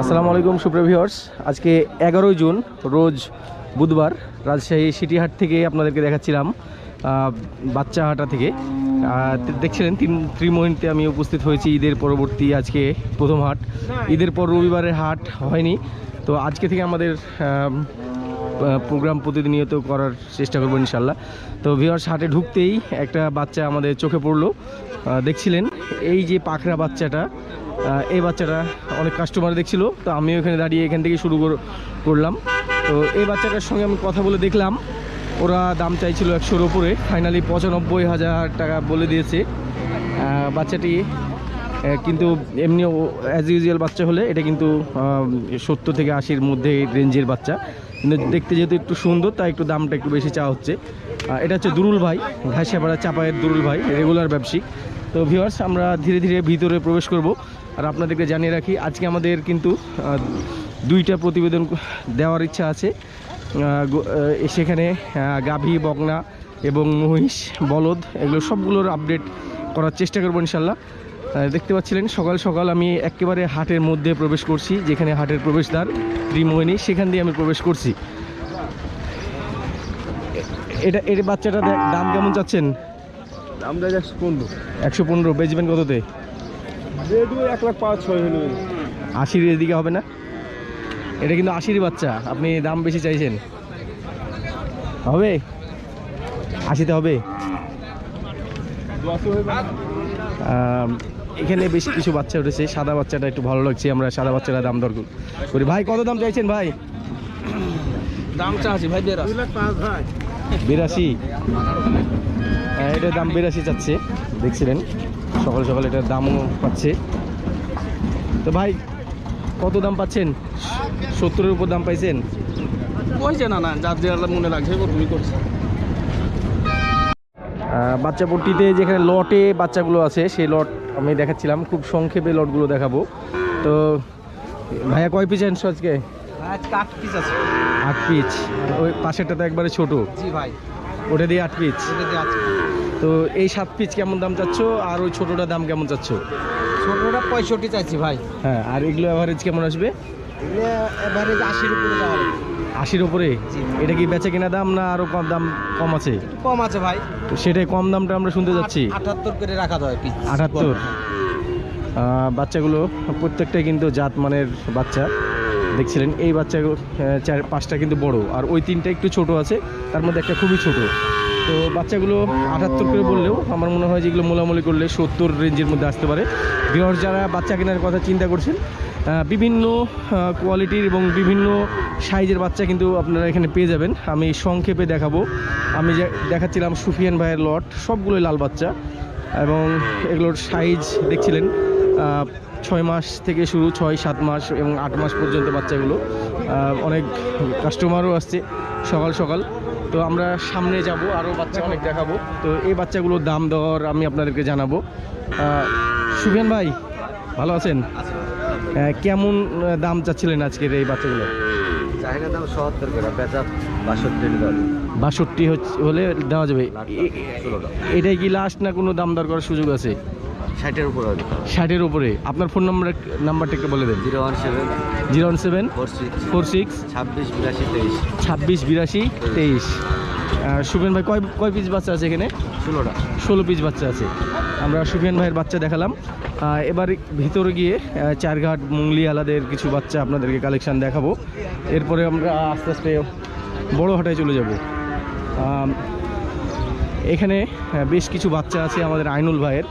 আসসালামু আলাইকুম সুপ্রভিওর্স আজকে এগারোই জুন, রোজ বুধবার রাজশাহী সিটিহাট থেকে আপনাদেরকে দেখাচ্ছিলাম বাচ্চা হাটা থেকে। দেখছিলেন তিন ত্রিমোহিনীতে আমি উপস্থিত হয়েছি ঈদের পরবর্তী আজকে প্রথম হাট। ঈদের পর রবিবারের হাট হয়নি, তো আজকে থেকে আমাদের প্রোগ্রাম প্রতিনিয়ত করার চেষ্টা করব ইনশাল্লাহ। তো ভিওয়ার্স হাটে ঢুকতেই একটা বাচ্চা আমাদের চোখে পড়ল। দেখছিলেন, এই যে পাখরা বাচ্চাটা এই বাচ্চাটা অনেক কাস্টমার দেখছিল, তো আমিও এখানে দাঁড়িয়ে এখান থেকে শুরু কর- করলাম। তো এই বাচ্চাটার সঙ্গে আমি কথা বলে দেখলাম, ওরা দাম চাইছিল একশোর ওপরে ফাইনালি পঁচানব্বই হাজার টাকা বলে দিয়েছে। বাচ্চাটি কিন্তু এমনি অ্যাজ ইউজুয়াল বাচ্চা হলে এটা কিন্তু সত্তর থেকে আশির মধ্যে রেঞ্জের বাচ্চা। কিন্তু দেখতে যেহেতু একটু সুন্দর, তাই একটু দামটা একটু বেশি চাওয়া হচ্ছে। এটা হচ্ছে দুরুল ভাই, ঘাসিয়াপাড়া চাপায়ের দুরুল ভাই রেগুলার ব্যবসায়িক। তো ভিওয়ার্স আমরা ধীরে ধীরে ভিতরে প্রবেশ করব। আর আপনাদেরকে জানিয়ে রাখি আজকে আমাদের কিন্তু দুইটা প্রতিবেদন দেওয়ার ইচ্ছা আছে। সেখানে গাভী বকনা এবং মহিষ বলদ এগুলো সবগুলোর আপডেট করার চেষ্টা করব ইনশাল্লাহ। দেখতে পাচ্ছিলেন সকাল সকাল আমি একেবারে হাটের মধ্যে প্রবেশ করছি যেখানে হাটের প্রবেশদ্বার ত্রিমোহিনী সেখান দিয়ে আমি প্রবেশ করছি। এটা এর বাচ্চাটা দাম কেমন চাচ্ছেন? আমরা একশো পনেরো। একশো পনেরো বেচবেন কততে? এক লাখ পাঁচ ছয় হলো আশির এদিকে হবে না? এটা কিন্তু আশির বাচ্চা আপনি দাম বেশি চাইছেন। হবে? আশিতে হবে? এখানে বেশ কিছু বাচ্চা উঠেছে সাদা বাচ্চাটা একটু ভালো লাগছে আমরা সাদা বাচ্চাটা দাম দর করি। ভাই কত দাম চাইছেন ভাই? দাম চাচ্ছি ভাই। বিরাশি। হ্যাঁ, এটার দাম বিরাশি চাচ্ছে দেখছিলেন। সকাল সকাল এটার দামও পাচ্ছে। তো ভাই কত দাম পাচ্ছেন? সত্তরের উপর দাম পাইছেন? কইছে না না যার যে মনে লাগছে তুমি করছে। বাচ্চা পট্টিতে যেখানে লটে বাচ্চাগুলো আছে সেই লট আমি দেখাচ্ছিলাম। খুব সংক্ষেপে লটগুলো দেখাবো। তো ভাইয়া কয় পিস আনছো আজকে? আজ কাঠ পিস আছে। আট পিস ওই পাশেরটা তো একবারে ছোটো। জি ভাই। ওটা দিয়ে আট পিস এটা দিয়ে আছে তো এই সাত পিস কেমন দাম চাচ্ছ? আর ওই ছোটোটার দাম কেমন চাচ্ছ? ছোটোটা পঁয়ষট্টি চাইছি ভাই। হ্যাঁ আর এগুলো অ্যাভারেজ কেমন আসবে? আশির উপরে আশির এটা কি বেচা কেনা দাম না আরও কম দাম কম আছে? কম আছে ভাই। তো সেটাই কম দামটা আমরা শুনতে যাচ্ছি। আটাত্তর করে রাখা যায় পিস আটাত্তর? বাচ্চাগুলো প্রত্যেকটাই কিন্তু জাত মানের বাচ্চা। দেখছিলেন এই বাচ্চাগুলো চার পাঁচটা কিন্তু বড়। আর ওই তিনটা একটু ছোট আছে তার মধ্যে একটা খুবই ছোট। তো বাচ্চাগুলো আটাত্তর করে বললেও আমার মনে হয় যেগুলো মোলামুলি করলে সত্তর রেঞ্জের মধ্যে আসতে পারে। বিহার যারা বাচ্চা কেনার কথা চিন্তা করছেন বিভিন্ন কোয়ালিটির এবং বিভিন্ন সাইজের বাচ্চা কিন্তু আপনারা এখানে পেয়ে যাবেন। আমি সংক্ষেপে দেখাবো। আমি যে দেখাচ্ছিলাম সুফিয়ান ভাইয়ের লট সবগুলোই লাল বাচ্চা এবং এগুলোর সাইজ দেখছিলেন ছয় মাস থেকে শুরু, ছয়, সাত মাস এবং আট মাস পর্যন্ত বাচ্চাগুলো। অনেক কাস্টমারও আসছে সকাল সকাল। তো আমরা সামনে যাব আরও বাচ্চা অনেক দেখাবো। তো এই বাচ্চাগুলোর দাম দর আমি আপনাদেরকে জানাব। সুফিয়ান ভাই ভালো আছেন? কেমন দাম চাচ্ছিলেন আজকের এই বাচ্চাগুলো? চাহিদা দাম সত্তর করে বেচা বাষট্টি বাষট্টি হলে দেওয়া যাবে। এটাই কি লাস্ট না কোনো দাম দর করার সুযোগ আছে? ষাটের উপরে ষাটের উপরে। আপনার ফোন নাম্বার নাম্বারটা একটু বলে দেন। Zero one seven. Zero one seven four six. Four six ছাব্বিশ বিরাশি তেইশ। ছাব্বিশ বিরাশি তেইশ। ভাই কয় কয় পিস বাচ্চা আছে এখানে? ষোলোটা। ষোলো পিস বাচ্চা আছে। আমরা সুফিয়ান ভাইয়ের বাচ্চা দেখালাম। এবার ভিতরে গিয়ে চারঘাট মুংলি আলাদের কিছু বাচ্চা আপনাদেরকে কালেকশান দেখাবো। এরপরে আমরা আস্তে আস্তে বড় হাটায় চলে যাব। এখানে বেশ কিছু বাচ্চা আছে আমাদের আইনুল ভাইয়ের।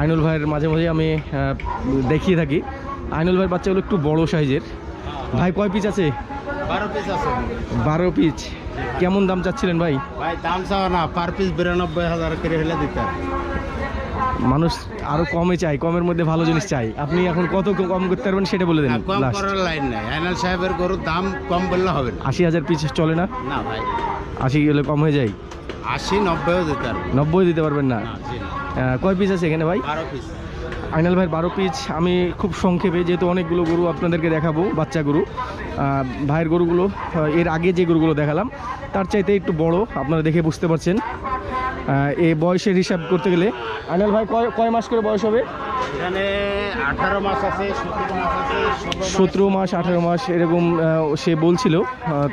আইনুল ভাইয়ের মাঝে মাঝে আমি দেখিয়ে থাকি। আইনুল ভাইয়ের বাচ্চাগুলো একটু বড় সাইজের। ভাই কয় পিস আছে? বারো পিস আছে। বারো পিস কেমন দাম চাচ্ছিলেন ভাই? ভাই দাম চাও না পার পিস বিরানব্বই হাজার করে হলে দিতে। মানুষ আরও কমে চাই কমের মধ্যে ভালো জিনিস চাই আপনি এখন কত কম করতে পারবেন সেটা বলে দেন না, কম করার লাইন নাই। আইনাল সাহেবের গরুর দাম কম বললে হবে না। আশি হাজার পিস চলে না? না ভাই। আশি গেলে কম হয়ে যায়? আশি নব্বইও দিতে পারবে। নব্বই দিতে পারবেন না। কয় পিস আছে এখানে ভাই? বারো পিস আইনাল ভাইয়ের বারো পিস আমি খুব সংক্ষেপে যেহেতু অনেকগুলো গরু আপনাদেরকে দেখাবো বাচ্চা গরু। ভাইয়ের গরুগুলো এর আগে যে গরুগুলো দেখালাম তার চাইতে একটু বড় আপনারা দেখে বুঝতে পারছেন। এ বয়সের হিসাব করতে গেলে আইনাল ভাই কয় কয় মাস করে বয়স হবে? এখানে আঠারো মাস আছে সতেরো মাস আঠেরো মাস এরকম সে বলছিল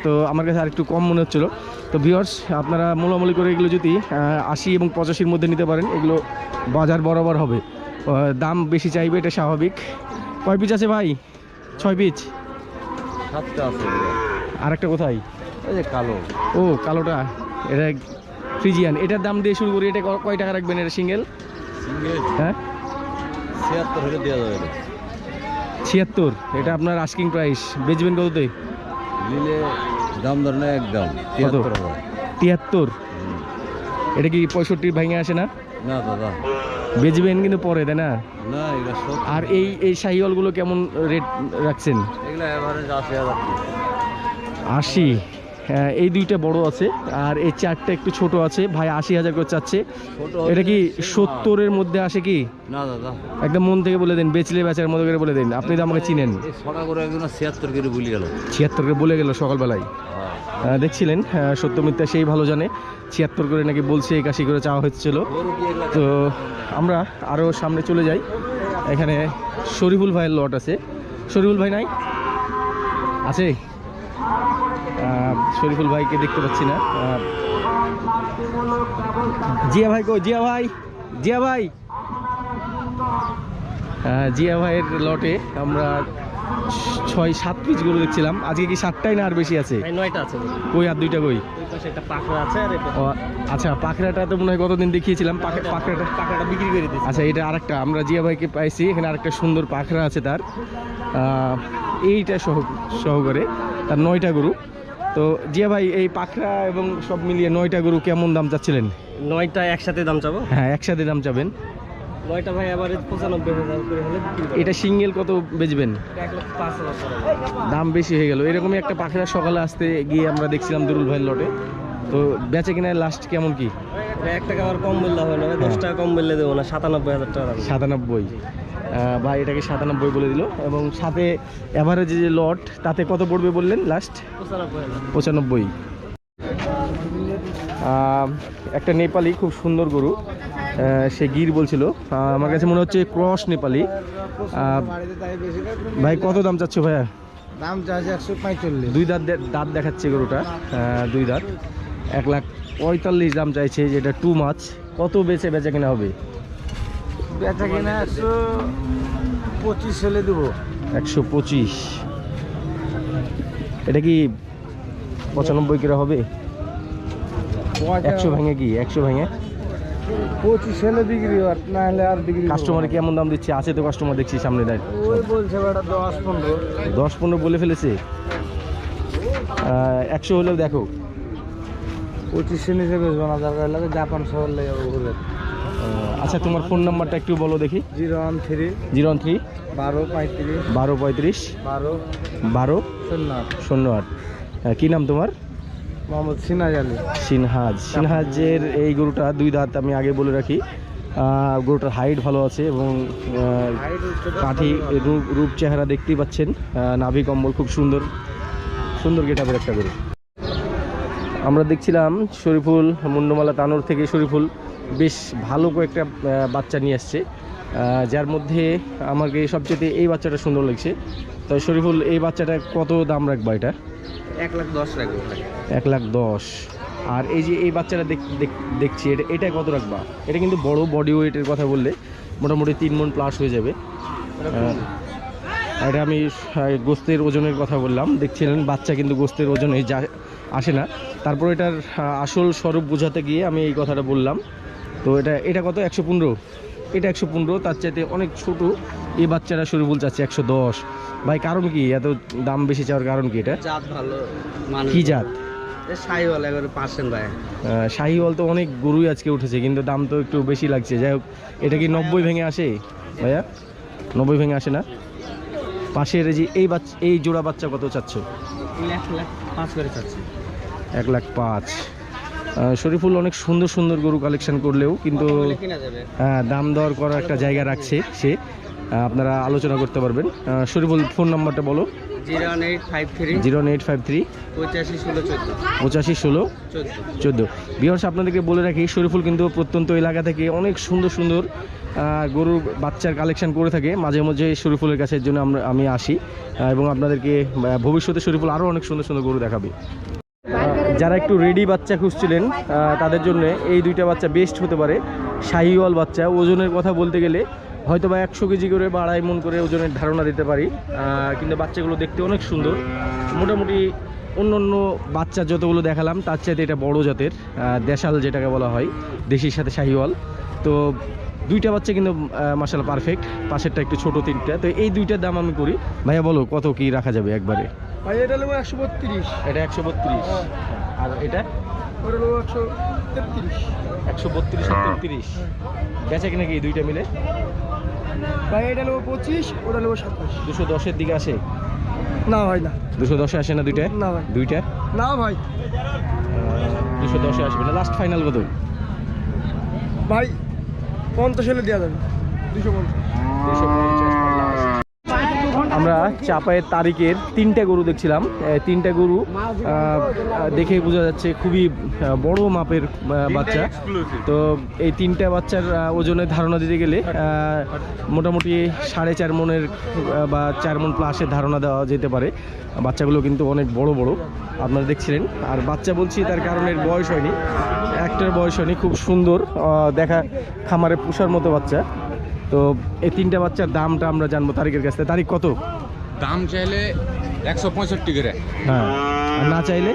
তো আমার কাছে আরেকটু কম মনে হচ্ছিল। তো ভিওর্স আপনারা মোলামুলি করে এগুলো যদি আশি এবং পঁচাশির মধ্যে নিতে পারেন এগুলো বাজার বরাবর হবে। দাম বেশি চাইবে এটা স্বাভাবিক। কয় পিস আছে ভাই? ছয় সাতটা আছে। আর একটা কোথায়? এই যে কালো। ও কালোটা। এটা ফ্রিজিয়ান এটার দাম দিয়ে শুরু করি এটা কয় টাকা রাখবেন? এটা সিঙ্গেল সিঙ্গেল হ্যাঁ? ছিয়াত্তর হলে দেওয়া যাবে। ছিয়াত্তর এটা আপনার আস্কিং প্রাইস বেচবেন কততে? নিলে দাম ধরে না একদম তিয়াত্তর তিয়াত্তর। এটা কি পঁয়ষট্টি ভাঙে আসে না? না দাদা। বেচবেন কিন্তু পরে তাই না? আর এই এই শাহিওয়ালগুলো কেমন রেট রাখছেন? এগুলো এভারেজ আশি হাজার। আশি? এই দুইটা বড় আছে আর এই চারটা একটু ছোট আছে। ভাই আশি হাজার করে চাচ্ছে। এটা কি সত্তরের মধ্যে আসে কি? না দাদা একদম মন থেকে বলে দিন বেচলে বেচার মতো করে বলে দিন। আপনি তো আমাকে চিনেন। ছিয়াত্তর করে ভুলে গেল। ছিয়াত্তর করে বলে গেল সকালবেলায়। হ্যাঁ। দেখছিলেন আহ, সত্য মিথ্যা সেই ভালো জানে। ছিয়াত্তর করে নাকি বলছে একাশি করে চাওয়া হচ্ছিল। তো আমরা আরও সামনে চলে যাই। এখানে শরীফুল ভাইয়ের লট আছে। শরীফুল ভাই নাই? আছে? শরীফুল ভাইকে দেখতে পাচ্ছি না। জিয়া ভাই কো জিয়া ভাই জিয়া ভাই। জিয়া ভাইয়ের লটে আমরা ছয় সাত পিস গরু দেখছিলাম। আজকে কি সাতটাই না আর বেশি আছে? নয়টা আছে। কই আর দুইটা কই? আচ্ছা পাখরাটা তো মনে হয় কতদিন দেখিয়েছিলাম। পাখ- পাখরাটা পাখরাটা বিক্রি করে আচ্ছা এটা আরেকটা। আমরা জিয়া ভাইকে পাইছি এখানে আরেকটা সুন্দর পাখরা আছে তার। এইটা সহ সহকারে তার নয়টা গরু। তো জিয়া ভাই এই পাখরা এবং সব মিলিয়ে নয়টা গরু কেমন দাম চাচ্ছিলেন? নয়টা একসাথে দাম চাবো? হ্যাঁ একসাথে দাম চাবেন। নয়টা ভাই আবার পঁচানব্বই হাজার করে হলে এটা সিঙ্গেল কত বেচবেন। দাম বেশি হয়ে গেল। এরকমই একটা পাখরা সকালে আসতে গিয়ে আমরা দেখছিলাম দুরুল ভাইয়ের লটে। তো বেচে কিনা লাস্ট কেমন কি? এটা এক টাকা আবার কম বললে হবে না দশ টাকা কম বললে দেবো না সাতানব্বই হাজার টাকা সাতানব্বই। ভাই এটাকে সাতানব্বই বলে দিল এবং সাথে অ্যাভারেজ যে লট তাতে কত পড়বে বললেন লাস্ট পঁচানব্বই। একটা নেপালি খুব সুন্দর গরু সে গির বলছিল। আমার কাছে মনে হচ্ছে ক্রস নেপালি। ভাই কত দাম চাচ্ছ ভাইয়া? দাম চাচ্ছে একশো পঁয়তাল্লিশ। দুই দাঁত দাঁত দেখাচ্ছে গরুটা দুই দাঁত। এক লাখ পঁয়তাল্লিশ দাম চাইছে যেটা টু মাছ কত বেচে বেচে কেনা হবে? বেচা কিনা একশো পঁচিশ হলে দেবো। একশো পঁচিশ। এটা কি পঁচানব্বই কিরা হবে? একশো ভেঙে কি? একশো ভেঙে? পঁচিশ হলে বিক্রি আর না হলে আর বিক্রি কাস্টমার কেমন দাম দিচ্ছে? আছে তো কাস্টমার দেখছি সামনে ওই বলছে বেটা দশ পনেরো। দশ পনেরো বলে ফেলেছে। একশো হলেও দেখো। পঁচিশে নিচে বেচবো না দরকার লাগে জাপান শহর লেগে ঘুরে। আচ্ছা তোমার ফোন নাম্বারটা একটু বলো দেখি। Zero one three zero one three বারো পঁয়ত্রিশ বারো পঁয়ত্রিশ বারো বারো শূন্য আট। শূন্য আট। কি নাম তোমার? মোহাম্মদ সিনাজ আলী। সিনহাজ। সিনহাজের এই গরুটা দুই দাঁত আমি আগে বলে রাখি। গরুটার হাইট ভালো আছে এবং কাঠি রূপ রূপ চেহারা দেখতেই পাচ্ছেন। নাভি কম্বল খুব সুন্দর সুন্দর গেটাপের একটা গরু। আমরা দেখছিলাম শরীফুল মুন্ডমালা তানোর থেকে শরীফুল। বেশ ভালো কয়েকটা বাচ্চা নিয়ে আসছে। যার মধ্যে আমাকে সবচেয়ে এই বাচ্চাটা সুন্দর লাগছে। তো শরীফুল এই বাচ্চাটা কত দাম রাখবা এটা? এক লাখ দশ রাখব এক লাখ দশ। আর এই যে এই বাচ্চাটা দেখ- দেখ- দেখছি এটা এটা কত রাখবা? এটা কিন্তু বড় বডি ওয়েটের কথা বললে মোটামুটি তিন মন প্লাস হয়ে যাবে। এটা আমি গোস্তের ওজনের কথা বললাম। দেখছিলেন বাচ্চা কিন্তু গোস্তের ওজনে যা আসে না। তারপর এটার আসল স্বরূপ বোঝাতে গিয়ে আমি এই কথাটা বললাম। তো এটা এটা কত? একশো পনেরো। এটা একশো পনেরো তার চাইতে অনেক ছোট। এই বাচ্চাটা শরীফুল চাচ্ছে একশো দশ। ভাই কারণ কি? এত দাম বেশি চাওয়ার কারণ কি এটা? জাত ভালো কি জাত? পার্সেন্ট ভাই। শাহিওয়াল তো অনেক গরুই আজকে উঠেছে কিন্তু দাম তো একটু বেশি লাগছে। যাই হোক এটা কি নব্বই ভেঙে আসে? ভাইয়া নব্বই ভেঙে আসে না? পাশের এই যে এই বাচ্চা এই জোড়া বাচ্চা কত চাচ্ছ? এক লাখ পাঁচ করে চাচ্ছি। এক লাখ পাঁচ। শরীফুল অনেক সুন্দর সুন্দর গরু কালেকশন করলেও কিন্তু কিনা দাম দর করার একটা জায়গা রাখছে সে। আপনারা আলোচনা করতে পারবেন। শরীফুল ফোন নাম্বারটা বলো। Zero eight five three. Zero eight five three. পঁচাশি ষোলো চোদ্দ। আপনাদেরকে বলে রাখি শরীফুল কিন্তু প্রত্যন্ত এলাকা থেকে অনেক সুন্দর সুন্দর গরুর বাচ্চার কালেকশন করে থাকে। মাঝে মাঝে শরীফুলের কাছে জন্য আমরা আমি আসি। এবং আপনাদেরকে ভবিষ্যতে শরীফুল আরও অনেক সুন্দর সুন্দর গরু দেখাবে। যারা একটু রেডি বাচ্চা খুঁজছিলেন তাদের জন্য এই দুইটা বাচ্চা বেস্ট হতে পারে। শাহিওয়াল বাচ্চা, ওজনের কথা বলতে গেলে হয়তো বা একশো কেজি করে বা আড়াই মন করে ওজনের ধারণা দিতে পারি। কিন্তু বাচ্চাগুলো দেখতে অনেক সুন্দর। মোটামুটি অন্য অন্য বাচ্চা যতগুলো দেখালাম, তার চাইতে এটা বড় জাতের দেশাল যেটাকে বলা হয়, দেশির সাথে শাহিওয়াল। তো দুইটা বাচ্চা কিন্তু মাসাল পারফেক্ট পাশেরটা একটু ছোট তিনটা। তো এই দুইটার দাম আমি করি। ভাইয়া বলো কত কি রাখা যাবে একবারে? ভাই এটা নেব একশো বত্রিশ। এটা একশো বত্রিশ। আর এটা? ওটা নেব একশো তেত্রিশ। একশো বত্রিশ আর তেত্রিশ। বেচে কিনা কি দুইটা মিলে? ভাই এটা নেব পঁচিশ ওটা নেব সাতাশ। দুশো দশের দিকে আসে? না ভাই না। দুশো দশে আসে না দুইটা? না ভাই। দুইটা? না ভাই। দুশো দশে আসবে না। লাস্ট ফাইনাল কত? ভাই পঞ্চাশ হলে দেওয়া যাবে দুশো পঞ্চাশ দুশো পঞ্চাশ। আমরা চাপায়ের তারিখের তিনটা গরু দেখছিলাম। তিনটা গরু দেখে বোঝা যাচ্ছে খুবই বড় মাপের বাচ্চা। তো এই তিনটা বাচ্চার ওজনের ধারণা দিতে গেলে মোটামুটি সাড়ে চার মনের বা চার মন প্লাসের ধারণা দেওয়া যেতে পারে। বাচ্চাগুলো কিন্তু অনেক বড় বড়। আপনারা দেখছিলেন। আর বাচ্চা বলছি তার কারণের বয়স হয়নি। একটার বয়স হয়নি খুব সুন্দর। দেখা খামারে পুষার মতো বাচ্চা। তো এই তিনটা বাচ্চার দামটা আমরা জানব তারিখের কাছ। থেকে তারিখ কত? দাম চাইলে একশো পঁয়ষট্টি করে। হ্যাঁ। আর না চাইলে?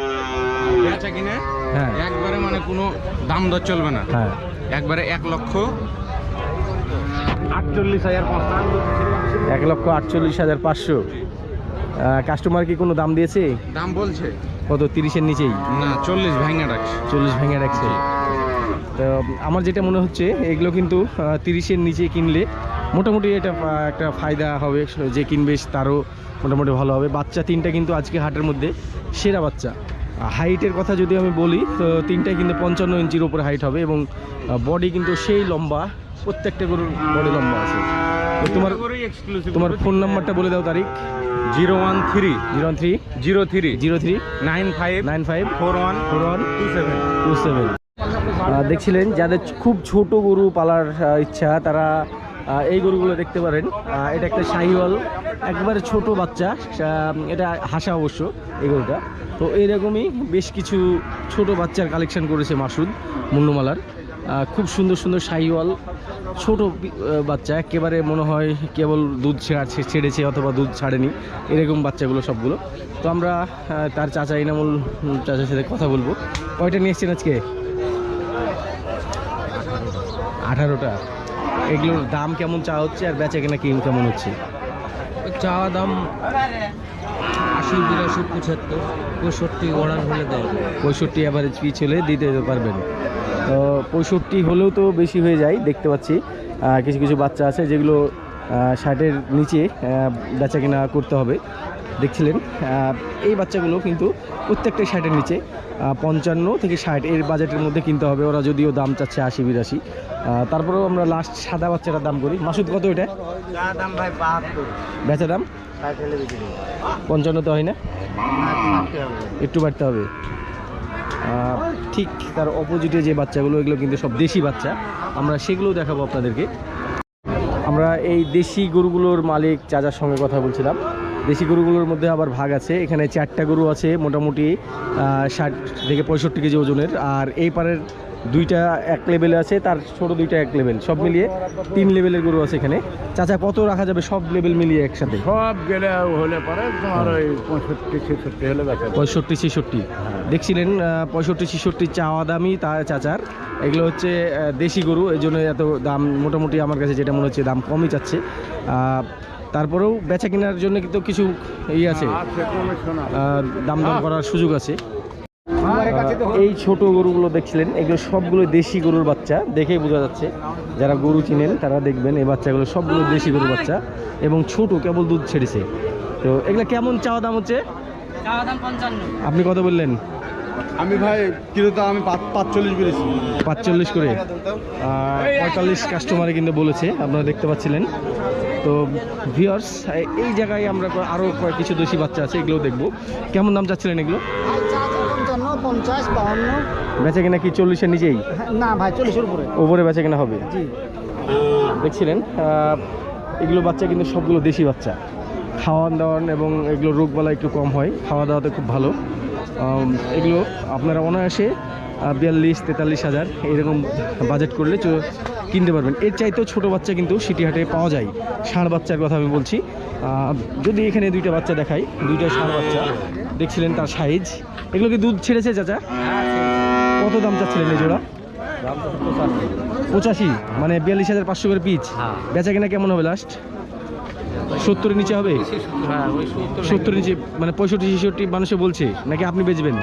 বেচা কিনে? হ্যাঁ। একবারে মানে কোনো দাম দর চলবে না। হ্যাঁ। একবারে এক লক্ষ আটচল্লিশ হাজার পাঁচশো এক লক্ষ আটচল্লিশ হাজার পাঁচশো। কাস্টমার কি কোনো দাম দিয়েছে? দাম বলছে। কত? তিরিশের নিচেই? না চল্লিশ ভাঙা রাখছে। চল্লিশ ভেঙে রাখছে। তো আমার যেটা মনে হচ্ছে এগুলো কিন্তু তিরিশের নিচে কিনলে মোটামুটি এটা একটা ফায়দা হবে। যে কিনবে তারও মোটামুটি ভালো হবে। বাচ্চা তিনটা কিন্তু আজকে হাটের মধ্যে সেরা বাচ্চা। হাইটের কথা যদি আমি বলি তো তিনটাই কিন্তু পঞ্চান্ন ইঞ্চির উপরে হাইট হবে এবং বডি কিন্তু সেই লম্বা প্রত্যেকটা গরুর বডি লম্বা আছে। তো তোমার তোমার ফোন নাম্বারটা বলে দাও তারিখ। Zero one three. Zero three. Zero three. Zero three. Nine five. Nine five. Four one. Four one. Two seven. Two seven. দেখছিলেন যাদের খুব ছোট গরু পালার ইচ্ছা তারা এই গরুগুলো দেখতে পারেন। এটা একটা শাহিওয়াল একবারে ছোট বাচ্চা এটা হাসা অবশ্য এই গরুটা। তো এইরকমই বেশ কিছু ছোট বাচ্চার কালেকশন করেছে মাসুদ মুন্নুমালার আহ, খুব সুন্দর সুন্দর শাহিওয়াল ছোট বাচ্চা একেবারে মনে হয় কেবল দুধ ছেড়াচ্ছে ছেড়েছে অথবা দুধ ছাড়েনি। এরকম বাচ্চাগুলো সবগুলো। তো আমরা তার চাচা ইনামুল চাচার সাথে কথা বলব। কয়টা নিয়ে এসছেন আজকে? আঠারোটা। এগুলোর দাম কেমন চা হচ্ছে আর বেচা কেনা কিন কেমন হচ্ছে? চাওয়া দাম আশি বিরাশি পঁচাত্তর পঁয়ষট্টি অর্ডার হলে দেয় পঁয়ষট্টি অ্যাভারেজ পিচ হলে দিতে পারবেন। তো পঁয়ষট্টি হলেও তো বেশি হয়ে যায় দেখতে পাচ্ছি। কিছু কিছু বাচ্চা আছে যেগুলো ষাটের নিচে বেচা কেনা করতে হবে। দেখছিলেন এই বাচ্চাগুলো কিন্তু প্রত্যেকটাই ষাটের নিচে। পঞ্চান্ন থেকে ষাট এর বাজেটের মধ্যে কিনতে হবে। ওরা যদিও দাম চাচ্ছে আশি বিরাশি। তারপরেও আমরা লাস্ট সাদা বাচ্চাটার দাম করি। মাসুদ কত এটা? দাম ভাই বাহাত্তর। বেচা দাম? পঞ্চান্ন তো হয় না? একটু বাড়তে হবে। ঠিক তার অপোজিটে যে বাচ্চাগুলো এগুলো কিন্তু সব দেশি বাচ্চা। আমরা সেগুলো দেখাবো আপনাদেরকে। আমরা এই দেশি গরুগুলোর মালিক চাচার সঙ্গে কথা বলছিলাম। দেশি গরুগুলোর মধ্যে আবার ভাগ আছে। এখানে চারটা গরু আছে মোটামুটি ষাট থেকে পঁয়ষট্টি কেজি ওজনের। আর এই পারের দুইটা এক লেভেলে আছে তার ছোট দুইটা এক লেভেল সব মিলিয়ে তিন লেভেলের গরু আছে এখানে। চাচা কত রাখা যাবে সব লেভেল মিলিয়ে একসাথে? সব গেলে হলে পরে তোমার ওই পঁয়ষট্টি ছেষট্টি হলে পঁয়ষট্টি ছেষট্টি। দেখছিলেন পঁয়ষট্টি ছেষট্টি চাওয়া দামই তা চাচার। এগুলো হচ্ছে দেশি গরু এই জন্য এত দাম মোটামুটি আমার কাছে যেটা মনে হচ্ছে দাম কমই চাচ্ছে। তারপরেও বেচা কেনার জন্য কিন্তু কিছু ই আছে। আহ, দাম দাম করার সুযোগ আছে। এই ছোট গরুগুলো দেখছিলেন এগুলো সবগুলো দেশি গরুর বাচ্চা দেখেই বোঝা যাচ্ছে। যারা গরু চিনেন তারা দেখবেন এই বাচ্চাগুলো সবগুলো দেশি গরুর বাচ্চা এবং ছোট কেবল দুধ ছেড়েছে। তো এগুলো কেমন চাওয়া দাম হচ্ছে? আপনি কত বললেন? আমি ভাই কিলো তো আমি পাঁচচল্লিশ বেড়েছি পাঁচচল্লিশ করে। পঁয়তাল্লিশ কাস্টমারে কিন্তু বলেছে আপনারা দেখতে পাচ্ছিলেন। তো ভিওর্স এই জায়গায় আমরা আরও কিছু দেশি বাচ্চা আছে এগুলো দেখব। কেমন দাম চাচ্ছিলেন এগুলো? পঞ্চাশ বাহান্ন বেচা কিনা কি চল্লিশের নিজেই না ভাই চল্লিশের উপরে ওপরে বেচা কিনা হবে? দেখছিলেন এগুলো বাচ্চা কিন্তু সবগুলো দেশি বাচ্চা। খাওয়ান দাওয়ান এবং এগুলো রোগবালা একটু কম হয়, খাওয়া দাওয়াতে খুব ভালো। এগুলো আপনারা অনায়াসে বিয়াল্লিশ, তেতাল্লিশ হাজার, এরকম বাজেট করলে কিনতে পারবেন। এর চাইতেও ছোটো বাচ্চা কিন্তু সিটিহাটে পাওয়া যায়। ষাঁড় বাচ্চার কথা আমি বলছি। যদি এখানে দুইটা বাচ্চা দেখাই দুইটা ষাঁড় বাচ্চা দেখছিলেন তার সাইজ এগুলো কি দুধ ছেড়েছে চাচা? কত দাম চাচ্ছিলেন এই জোড়া? পঁচাশি। মানে বিয়াল্লিশ হাজার পাঁচশো করে পিচ বেচা কিনা কেমন হবে লাস্ট সত্তরের নিচে হবে? হ্যাঁ ওই সত্তর সত্তর নিচে মানে পঁয়ষট্টি ছেষট্টি মানুষে বলছে নাকি আপনি বেচবেন?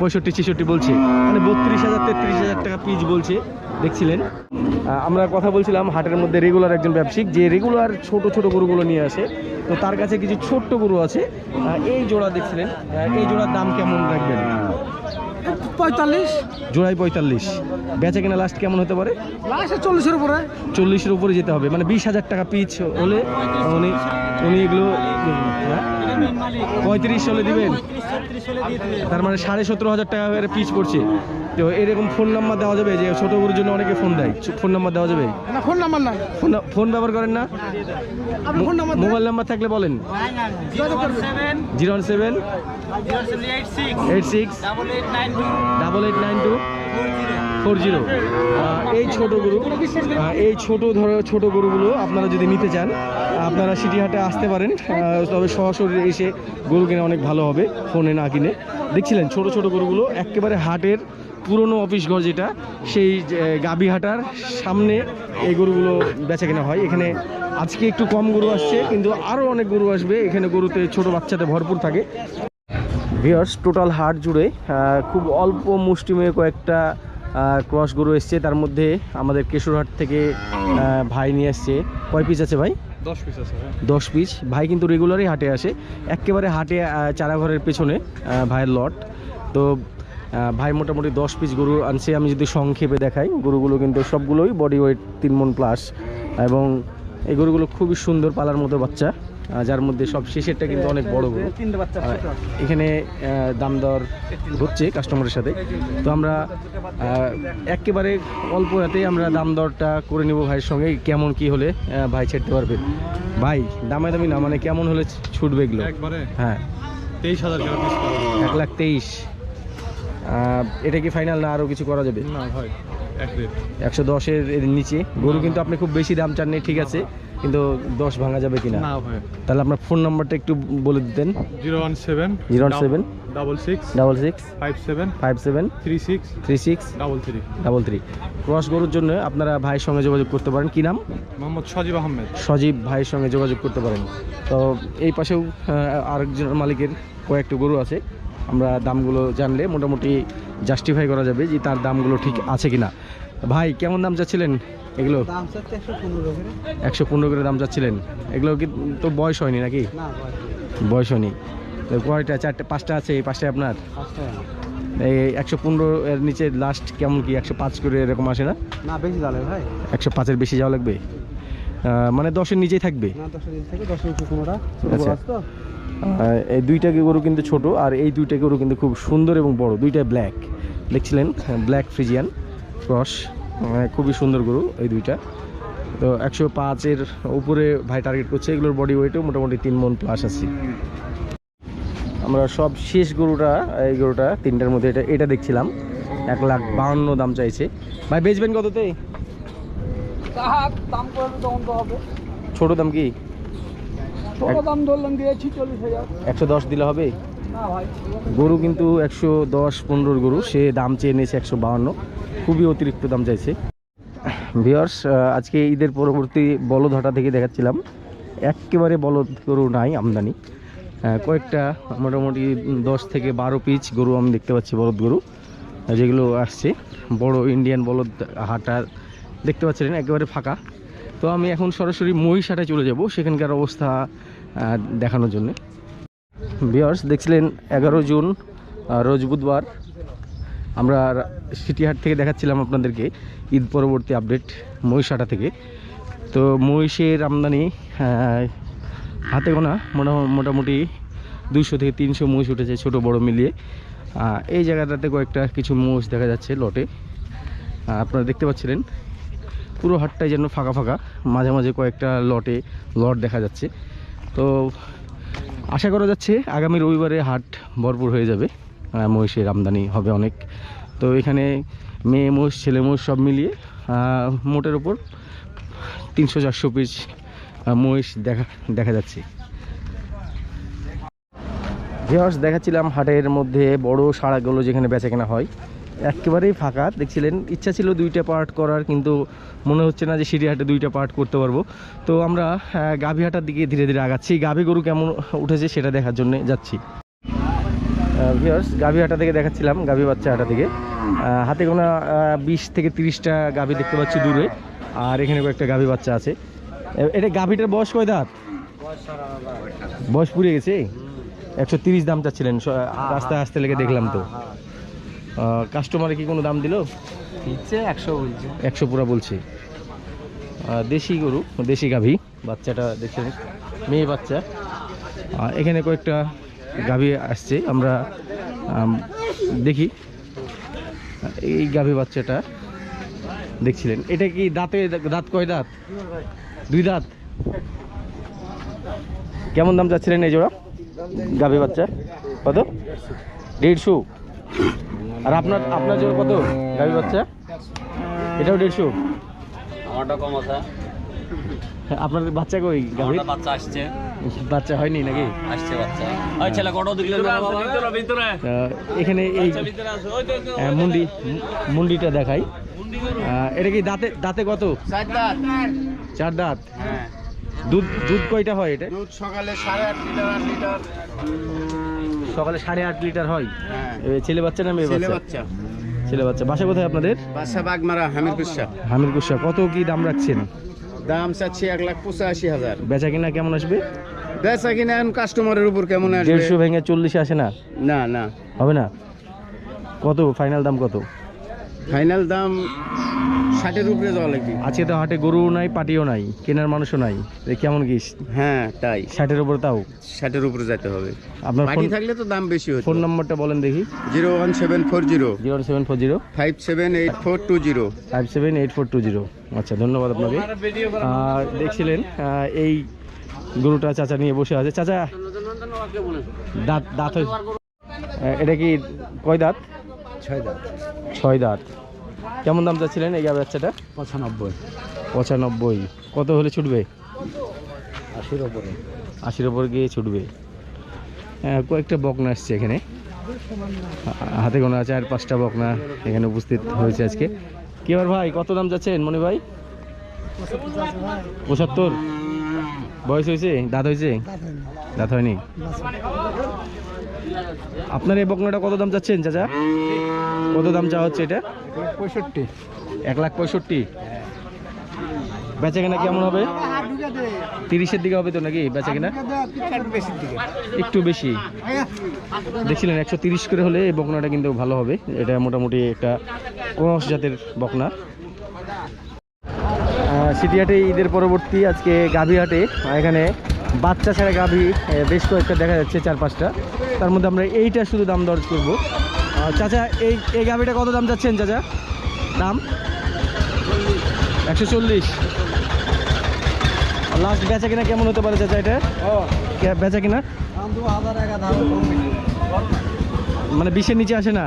পঁয়ষট্টি ছেষট্টি বলছে। মানে বত্রিশ হাজার তেত্রিশ হাজার টাকা পিস বলছে দেখছিলেন? আমরা কথা বলছিলাম হাটের মধ্যে রেগুলার একজন ব্যবসায়িক যে রেগুলার ছোট ছোট গরুগুলো নিয়ে আসে। তো তার কাছে কিছু ছোট্ট গরু আছে। এই জোড়া দেখছিলেন। এই জোড়ার দাম কেমন রাখবেন? পঁয়তাল্লিশ। জোড়ায় পঁয়তাল্লিশ। বেচা কিনা লাস্ট কেমন হতে পারে? লাস্টে চল্লিশের উপরে। চল্লিশের উপরে যেতে হবে। মানে বিশ হাজার টাকা পিচ হলে উনি উনি এগুলো হ্যাঁ? পঁয়ত্রিশ হলে দিবেন তার মানে সাড়ে সতেরো হাজার টাকা করে পিচ পড়ছে তো এরকম ফোন নাম্বার দেওয়া যাবে যে ছোটো গরুর জন্য অনেকে ফোন দেয় ফোন নাম্বার দেওয়া যাবে না ফোন নাম্বার নাই ফোন ফোন ব্যবহার করেন না মোবাইল নাম্বার থাকলে বলেন zero one seven eight six double eight nine two four zero. এই ছোট গরু এই ছোট ধরো ছোট গরুগুলো আপনারা যদি নিতে চান আপনারা সিটি হাটে আসতে পারেন তবে সরাসরি এসে গরু কিনে অনেক ভালো হবে ফোনে না কিনে। দেখছিলেন ছোট ছোট গরুগুলো একেবারে হাটের পুরনো অফিস ঘর যেটা সেই যে, গাবি হাটার সামনে এই গরুগুলো বেচা কেনা হয়। এখানে আজকে একটু কম গরু আসছে কিন্তু আরও অনেক গরু আসবে। এখানে গরুতে ছোট বাচ্চাতে ভরপুর থাকে। ভিওর্স টোটাল হাট জুড়ে খুব অল্প মুষ্টিমেয় কয়েকটা ক্রস গরু এসছে। তার মধ্যে আমাদের কেশরহাট থেকে ভাই নিয়ে এসছে কয় পিস আছে ভাই? দশ পিস আছে দশ পিস ভাই কিন্তু রেগুলারই হাটে আসে। একেবারে হাটে চারাঘরের পেছনে ভাইয়ের লট তো ভাই মোটামুটি দশ পিস গরু আনছে। আমি যদি সংক্ষেপে দেখাই গরুগুলো কিন্তু সবগুলোই বডি ওয়েট তিন মন প্লাস এবং এই গরুগুলো খুবই সুন্দর পালার মতো বাচ্চা যার মধ্যে সব শেষেরটা কিন্তু অনেক বড় গরু। তিনটে বাচ্চা আহ, এখানে দাম দর হচ্ছে কাস্টমারের সাথে। তো আমরা একেবারে অল্প রাতেই আমরা দাম দরটা করে নেব ভাইয়ের সঙ্গে কেমন কি হলে ভাই ছেড়তে পারবে। ভাই দামে দামি না মানে কেমন হলে ছুটবে এগুলো? হ্যাঁ। তেইশ হাজার টাকা এক লাখ তেইশ। আহ, এটা কি ফাইনাল না আরও কিছু করা যাবে? না ভাই। একশো দশের এর নিচে। গরু কিন্তু আপনি খুব বেশি দাম চাননি ঠিক আছে কিন্তু দশ ভাঙা যাবে কিনা। তাহলে আপনার ফোন নাম্বারটা একটু বলে দিতেন। Zero one seven zero seven double six double six five seven five seven three six three six double three. Double three. Cross গরুর জন্য আপনারা ভাইয়ের সঙ্গে যোগাযোগ করতে পারেন। কি নাম? মোহাম্মদ সজিব আহমেদ। সজীব ভাইয়ের সঙ্গে যোগাযোগ করতে পারেন। তো এই পাশেও আরেকজন মালিকের কয়েকটা গরু আছে। আমরা দামগুলো জানলে মোটামুটি জাস্টিফাই করা যাবে যে তার দামগুলো ঠিক আছে কিনা। ভাই কেমন দাম চাচ্ছিলেন এগুলো? একশো পনেরো করে। দাম চাচ্ছিলেন। এগুলো কি তো বয়স হয়নি নাকি? বয়স হয়নি। কয়টা চারটে পাঁচটা আছে এই পাঁচটায় আপনার? পাঁচটা এই একশো পনেরো এর নিচে লাস্ট কেমন কি একশো পাঁচ করে এরকম আসে না? না বেশি দালে ভাই। একশো পাঁচের বেশি যাওয়া লাগবে? মানে দশের নিচেই থাকবে? না আচ্ছা। এই দুইটা গরু কিন্তু ছোট আর এই দুইটা গরু কিন্তু খুব সুন্দর এবং বড়। দুইটাই ব্ল্যাক দেখছিলেন? ব্ল্যাক ফ্রিজিয়ান ক্রস খুবই সুন্দর গরু এই দুইটা। তো একশো পাঁচের উপরে ভাই টার্গেট করছে। এগুলোর বডি ওয়েটও মোটামুটি তিন মন প্লাস আছে। আমরা সব শেষ গরুটা এই গরুটা তিনটার মধ্যে এটা এটা দেখছিলাম। এক লাখ বাহান্ন দাম চাইছে। ভাই বেচবেন কততে? ছোট দাম কি? ছোট দাম ধরলাম দিয়েছি চল্লিশ হাজার। একশো দশ দিলে হবে? গরু কিন্তু একশো দশ পনেরোর গরু সে দাম চেয়ে নিয়েছে একশো বাহান্ন। খুবই অতিরিক্ত দাম চাইছে। ভিওর্স আজকে ঈদের পরবর্তী বলদহাটা থেকে দেখাচ্ছিলাম। একেবারে বলদ গরু নাই আমদানি। কয়েকটা মোটামুটি দশ থেকে বারো পিচ গরু আমি দেখতে পাচ্ছি বলদ গরু যেগুলো আসছে। বড় ইন্ডিয়ান বলদ হাটা দেখতে পাচ্ছিলেন একেবারে ফাঁকা। তো আমি এখন সরাসরি মহিষ হাটে চলে যাব সেখানকার অবস্থা দেখানোর জন্য। বিয়ার্স দেখছিলেন এগারো জুন রোজ বুধবার। আমরা সিটিহাট থেকে দেখাচ্ছিলাম আপনাদেরকে ঈদ পরবর্তী আপডেট মহিষাটা থেকে। তো মহিষের আমদানি হাতে গোনা মোটা- মোটামুটি দুশো থেকে তিনশো মহিষ উঠেছে ছোট বড় মিলিয়ে। এই জায়গাটাতে কয়েকটা কিছু মহিষ দেখা যাচ্ছে লটে। আপনারা দেখতে পাচ্ছিলেন পুরো হাটটাই যেন ফাঁকা ফাঁকা, মাঝে মাঝে কয়েকটা লটে লট দেখা যাচ্ছে। তো আশা করা যাচ্ছে আগামী রবিবারে হাট ভরপুর হয়ে যাবে মহিষের আমদানি হবে অনেক। তো এখানে মেয়ে মোষ ছেলে মোষ সব মিলিয়ে মোটের ওপর তিনশো চারশো পিস মহিষ দেখা দেখা যাচ্ছে। ভিওর্স দেখাচ্ছিলাম হাটের মধ্যে বড় সাড়াগুলো যেখানে বেচা কেনা হয়। একেবারেই ফাঁকা। দেখছিলেন, ইচ্ছা ছিল দুইটা পার্ট করার, কিন্তু মনে হচ্ছে না যে সিঁড়িহাটে দুইটা পার্ট করতে পারব। তো আমরা গাভীহাটার দিকে ধীরে ধীরে আগাচ্ছি। গাভী গরু কেমন উঠেছে সেটা দেখার জন্য যাচ্ছি। ভিওর্স গাভী হাটা থেকে দেখাচ্ছিলাম, গাভী বাচ্চা হাটা থেকে। হাতে গোনা বিশ থেকে তিরিশটা গাভী দেখতে পাচ্ছি দূরে। আর এখানে কয়েকটা গাভী বাচ্চা আছে। এটা গাভীটার বয়স কয় দাঁত? বয়স পুড়ে গেছে? একশো দাম চাচ্ছিলেন রাস্তায় আসতে লেগে দেখলাম তো। কাস্টমারে কি কোনো দাম দিল? দিচ্ছে একশো বলছে। একশো পুরা বলছে। দেশি গরু দেশি গাভী। বাচ্চাটা দেখছেন মেয়ে বাচ্চা। এখানে কয়েকটা গাভী আসছে আমরা দেখি। এই গাভী বাচ্চাটা দেখছিলেন। এটা কি দাঁতে দাঁত কয় দাঁত? দুই দাঁত? কেমন দাম চাচ্ছিলেন এই জোড়া? গাভী বাচ্চা? কত? দেড়শো। আর আপনার আপনার জন্য কত? গাভী বাচ্চা? এটাও দেড়শো? আমারটা কম আছে। আপনার বাচ্চা কই গাভীর বাচ্চা আসছে। বাচ্চা হয়নি নাকি? আসছে বাচ্চা। ওই ছেলে কত দিলে আহ, এখানে এই মুন্ডি মুন্ডিটা দেখাই। এটা কি দাঁতে দাঁতে কত? চার দাঁত। দুধ দুধ কয়টা হয় এটা? দুধ সকালে সাড়ে আট লিটার আট লিটার। সকালে সাড়ে আট লিটার হয়? হ্যাঁ। ছেলে বাচ্চা না মেয়ে ছেলে বাচ্চা? বাচ্চা। ছেলে বাচ্চা। বাসা কোথায় আপনাদের? বাসা বাগমারা হামির কুসা হামির কুসা কত কি দাম রাখছেন? দাম চাচ্ছি এক লাখ পঁচাশি হাজার। বেচা কিনা কেমন আসবে? বেচা কিনা এখন কাস্টমারের উপর কেমন আসবে? দেড়শো ভেঙে চল্লিশে আসে না? না না। হবে না? কত? ফাইনাল দাম কত? ফাইনাল দাম ষাটের উপরে যাওয়া লাগবে। আজকে তো হাটে গরু নাই পাটিও নাই কেনার মানুষও নাই। কেমন কি হ্যাঁ তাই। ষাটের উপর তাও? ষাটের উপরে যেতে হবে। আপনার ফোন থাকলে তো দাম বেশি হতো। ফোন নাম্বারটা বলেন দেখি। Zero one seven four zero. Zero seven four zero. Five seven eight four two zero. Five seven eight four two zero. আচ্ছা ধন্যবাদ আপনাকে। আর দেখছিলেন এই গরুটা চাচা নিয়ে বসে আছে। চাচা দাঁত দাঁত হয়ে- এটা কি কয় দাঁত? ছয় দাঁত। ছয় দাঁত। কেমন দাম চাচ্ছিলেন এই গাভী বাচ্চাটা? পঁচানব্বই। পঁচানব্বই। কত হলে ছুটবে? আশির ওপরে। আশির ওপর গিয়ে ছুটবে। হ্যাঁ, কয়েকটা বকনা আসছে এখানে। হাতে গোনা আর পাঁচটা বকনা এখানে উপস্থিত হয়েছে আজকে। কি এবার ভাই কত দাম যাচ্ছেন মনে ভাই? পঁচাত্তর। বয়স হয়েছে? দাঁত হয়েছে? দাঁত হয়নি? আপনার এই বকনাটা কত দাম চাচ্ছেন চাচা? কত দাম চাওয়া হচ্ছে এটা? পঁয়ষট্টি। এক লাখ পঁয়ষট্টি। বেচা কেনা কেমন হবে? তিরিশের দিকে হবে তো নাকি বেচা কেনা একটু বেশি। দেখছিলেন একশো তিরিশ করে হলে এই বকনাটা কিন্তু ভালো হবে। এটা মোটামুটি একটা ক্রস জাতের বকনা। সিটিহাটে ঈদের পরবর্তী আজকে গাভী হাটে এখানে বাচ্চা ছাড়া গাভী বেশ কয়েকটা দেখা যাচ্ছে চার পাঁচটা। তার মধ্যে আমরা এইটা শুধু দাম দর করব। চাচা এই এই গাভীটা কত দাম যাচ্ছেন চাচা? দাম? একশো চল্লিশ। লাস্ট বেচা কিনা কেমন হতে পারে চাচা এটা? বেচা কিনা? মানে বিশের নিচে আসে না?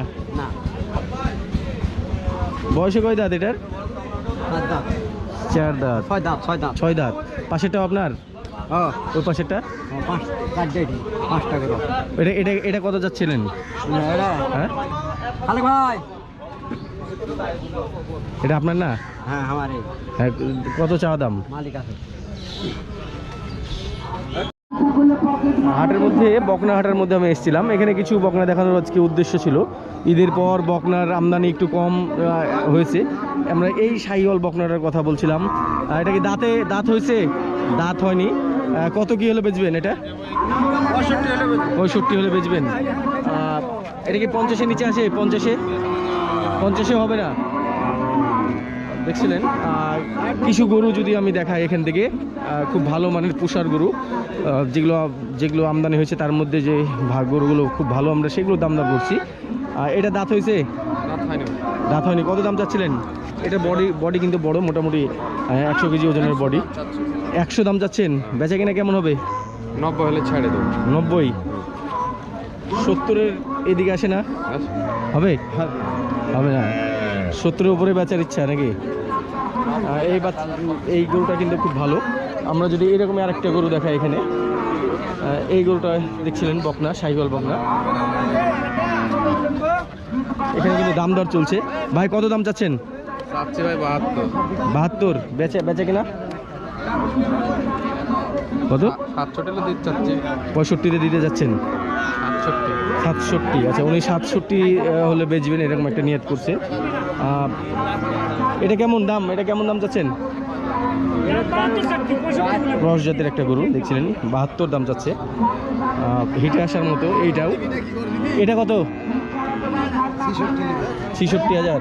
বয়সে কয় দাঁত এটার? চার দাঁত। ছয় দাঁত ছয় দাঁত। ছয় দাঁত। পাশেরটাও আপনার? ওই পাশেরটা? পাঁচ চারটে পাঁচটা করে। এটা এটা এটা কত যাচ্ছিলেন? হ্যাঁ? ভাই! এটা আপনার না? হ্যাঁ আমার হ্যাঁ, কত চাওয়া দাম? মালিক আছে। হাটের মধ্যে বকনা হাটের মধ্যে আমি এসেছিলাম। এখানে কিছু বকনা দেখানোর আজকে উদ্দেশ্য ছিল। ঈদের পর বকনার আমদানি একটু কম হয়েছে। আমরা এই সাইহল বকনাটার কথা বলছিলাম। এটা কি দাঁতে দাঁত হয়েছে? দাঁত হয়নি। কত কি হলে বেচবেন এটা? পঁয়ষট্টি হলে বেচবেন। এটা কি পঞ্চাশের নিচে আসে? পঞ্চাশে? পঞ্চাশে হবে না? দেখছিলেন? আর কিছু গরু যদি আমি দেখাই এখান থেকে খুব ভালো মানের পুষার গরু যেগুলো যেগুলো আমদানি হয়েছে তার মধ্যে যে গরুগুলো খুব ভালো আমরা সেগুলো দাম দাম করছি। এটা দাঁত হয়েছে? দাঁত হয়নি। কত দাম চাচ্ছিলেন? এটা বডি বডি কিন্তু বড় মোটামুটি একশো কেজি ওজনের বডি একশো দাম যাচ্ছেন? বেচা কিনা কেমন হবে? নব্বই হলে ছেড়ে দেবো। নব্বই? সত্তরের এদিকে আসে না? হবে? হবে। না? সত্তরের উপরে বেচার ইচ্ছা নাকি? এই বাচ- এই গরুটা কিন্তু খুব ভালো। আমরা যদি এরকমই আরেকটা গরু দেখাই এখানে। এই গরুটা দেখছিলেন বকনা সাইকেল বকনা। এখানে কিন্তু দাম দর চলছে। ভাই কত দাম চাচ্ছেন? চাচ্ছি ভাই বাহাত্তর। বাহাত্তর। বেচে বেচে কিনা? কত? সাতষট্টি হলে দিতে চাচ্ছি। পঁয়ষট্টিতে দিতে যাচ্ছেন? সাতষট্টি। সাতষট্টি আচ্ছা উনি সাতষট্টি হলে বেচবেন এরকম একটা নিয়ত করছে। এটা কেমন দাম? এটা কেমন দাম চাচ্ছেন ক্রস জাতের একটা গরু দেখছিলেন? বাহাত্তর দাম চাচ্ছে আহ, হিটে আসার মতো এইটাও। এটা কত? ছিষট্টি হাজার।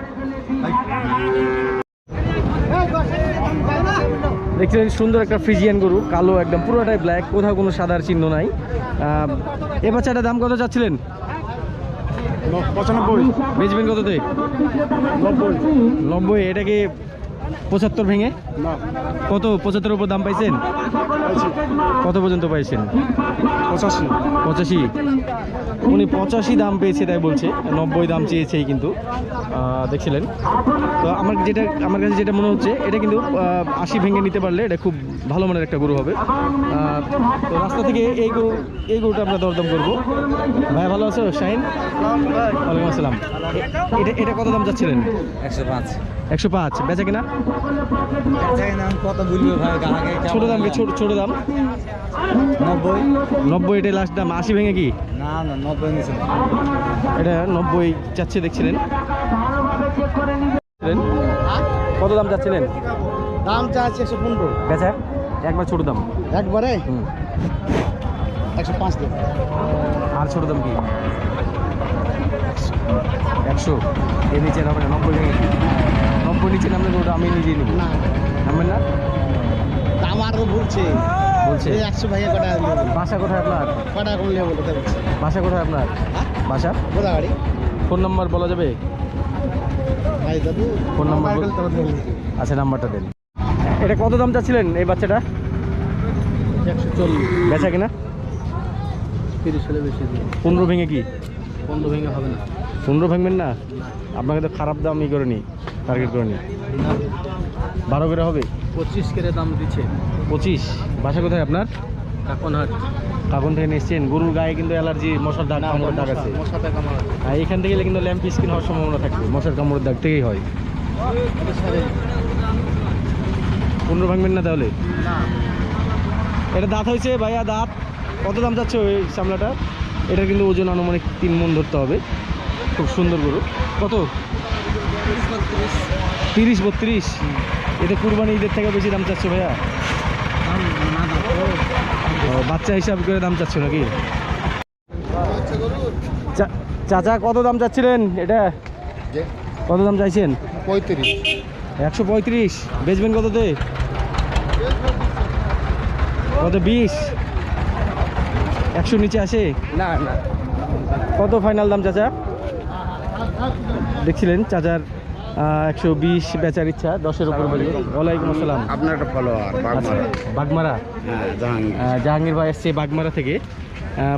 দেখছিলেন সুন্দর একটা ফ্রিজিয়ান গরু কালো একদম পুরোটাই ব্ল্যাক কোথাও কোনো সাদার চিহ্ন নাই। আহ, এ বাচ্চাটার দাম কত চাচ্ছিলেন? পঁচানব্বই। বেচবেন কততে? নব্বই। নব্বই এটাকে পঁচাত্তর ভেঙে? কত? পঁচাত্তর উপর দাম পাইছেন? কত পর্যন্ত পাইছেন? পঁচাশি। পঁচাশি। উনি পঁচাশি দাম পেয়েছে তাই বলছে। নব্বই দাম চেয়েছেই কিন্তু। দেখছিলেন। তো আমার যেটা আমার কাছে যেটা মনে হচ্ছে এটা কিন্তু আশি ভেঙে নিতে পারলে এটা খুব ভালো মানের একটা গরু হবে। তো রাস্তা থেকে এই গরু এই গরুটা আমরা দরদাম করব। ভাই ভালো আছো? শাহিন? ওয়ালাইকুম আসসালাম। এটা এটা কত দাম চাচ্ছিলেন? একশো পাঁচ। একশো পাঁচ। বেচা কিনা? ছোট দাম ছোট ছোট দাম? নব্বই? নব্বই এটা লাস্ট দাম। আশি ভেঙে কি? না না নব্বই নিচে এটা নব্বই চাচ্ছে দেখছিলেন। কত দাম চাচ্ছিলেন? দাম চাচ্ছে একশো পনেরো। বেচা একবার ছোট দাম। একবারে? একশো পাঁচ দেব আর ছোট দাম কি? একশো। এর নিচে নামবে না নব্বই ভেঙে কি? নব্বই নিচে নামলে ওটা আমি নিজেই নেব। না নামবেন না দাম আরও বলছে। বলছে? এই একশো ভাইয়া কটা বাসা কোথায় আপনার? কটা করলে বলে তাই বলছে। বাসা কোথায় আপনার? হ্যাঁ? বাসা? কোথা গাড়ি ফোন নাম্বার বলা যাবে? ভাই দাদু ফোন নাম্বার আচ্ছা নাম্বারটা দেন। এটা কত দাম চাচ্ছিলেন এই বাচ্চাটা? একশো চল্লিশ। বেচা কিনা? তিরিশ হলে বেশি দিন। পনেরো ভেঙে কি? পনেরো ভেঙে হবে না। পনেরো ভাঙবেন না? আপনাকে তো খারাপ দাম ই করে নি। টার্গেট করে নি বারো করে হবে? পঁচিশ করে দাম দিচ্ছে। পঁচিশ? বাসা কোথায় আপনার? কাকুন থেকে নিয়ে এসছেন। গরুর গায়ে কিন্তু অ্যালার্জি মশার দাগ কামড়ের দাগ আছে। আর এখান থেকে কিন্তু ল্যাম্প স্কিন হওয়ার সম্ভাবনা থাকবে। মশার কামড়ের দাগ থেকেই হয়। পনেরো ভাঙবেন না তাহলে? এটা দাঁত হয়েছে ভাইয়া দাঁত। কত দাম যাচ্ছে ওই সামলাটা? এটা কিন্তু ওজন আনুমানিক তিন মন ধরতে হবে। খুব সুন্দর গরু। কত? তিরিশ বত্রিশ। এটা কুরবানি ঈদের থেকে বেশি দাম চাচ্ছে ভাইয়া? বাচ্চা হিসাব করে দাম চাচ্ছ নাকি? চাচা কত দাম চাচ্ছিলেন এটা? কত দাম চাইছেন? পঁয়ত্রিশ। একশো পঁয়ত্রিশ। বেচবেন কততে? কত বিশ? একশো নিচে আসে? না না। কত ফাইনাল দাম চাচা? দেখছিলেন চাচার একশো বিশ বেচার ইচ্ছা দশের উপর বলি। ওয়ালাইকুম আসসালাম। আপনার একটা ফলোয়ার আচ্ছা, বাগমারা? হ্যাঁ জাহাঙ্গীর। ভাই এসছে বাগমারা থেকে।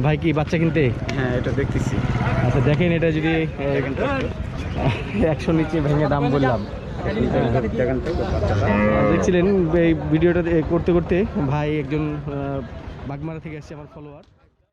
ভাই কি বাচ্চা কিনতে? হ্যাঁ এটা দেখতেছি। আচ্ছা দেখেন এটা যদি একশো নিচে ভেঙে দাম বললাম। দেখছিলেন এই ভিডিওটা করতে করতে ভাই একজন বাগমারা থেকে আসছে আমার ফলোয়ার